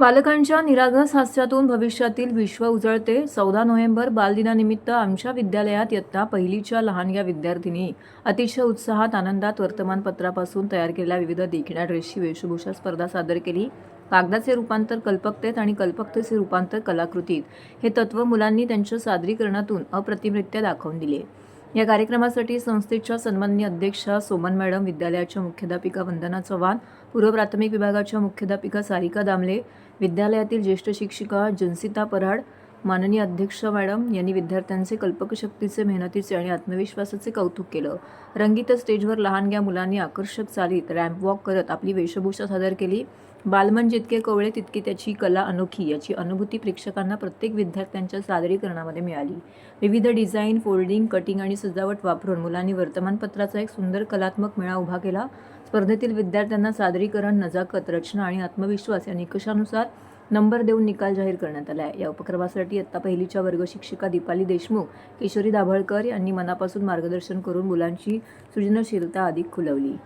बालकांच्या निरागस हास्यातून भविष्यातील विश्व उजळते. चौदा नोव्हेंबर बालदिनानिमित्त आमच्या विद्यालयात इयत्ता पहिलीच्या लहान या विद्यार्थिनी अतिशय उत्साहात आनंदात वर्तमानपत्रापासून तयार केलेल्या विविध देखण्या ड्रेसची वेशभूषा स्पर्धा सादर केली. कागदाचे रूपांतर कल्पकतेत आणि कल्पकतेचे रूपांतर कलाकृतीत. हे तत्व मुलांनी त्यांच्या सादरीकरणातून अप्रतिमरित्या दाखवून दिले. या कार्यक्रमासाठी संस्थेच्या सन्माननीय अध्यक्षा सोमन मॅडम विद्यालयाच्या मुख्याध्यापिका वंदना चव्हाण पूर्व प्राथमिक विभागाच्या मुख्याध्यापिका सारिका दामले विद्यालयातील ज्येष्ठ शिक्षिका जनसिता पराड माननीय अध्यक्ष मॅडम यांनी विद्यार्थ्यांचे कल्पकशक्तीचे मेहनतीचे आणि आत्मविश्वासाचे कौतुक केलं. रंगीत स्टेजवर लहानग्या मुलांनी आकर्षक चालीत रॅम्प वॉक करत आपली वेशभूषा सादर केली. बालमन जितके कवळे तितकी त्याची कला अनोखी याची अनुभूती प्रेक्षकांना प्रत्येक विद्यार्थ्यांच्या सादरीकरणामध्ये मिळाली. विविध डिझाईन फोल्डिंग कटिंग आणि सजावट वापरून मुलांनी वर्तमानपत्राचा एक सुंदर कलात्मक मेळा उभा केला. स्पर्धेतील विद्यार्थ्यांना सादरीकरण नजाकत रचना आणि आत्मविश्वास या निकषानुसार नंबर देऊन निकाल जाहीर करण्यात आला आहे. या उपक्रमासाठी इयत्ता पहिलीच्या वर्ग शिक्षिका दीपाली देशमुख किशोरी दाभळकर यांनी मनापासून मार्गदर्शन करून मुलांची सृजनशीलता अधिक खुलवली.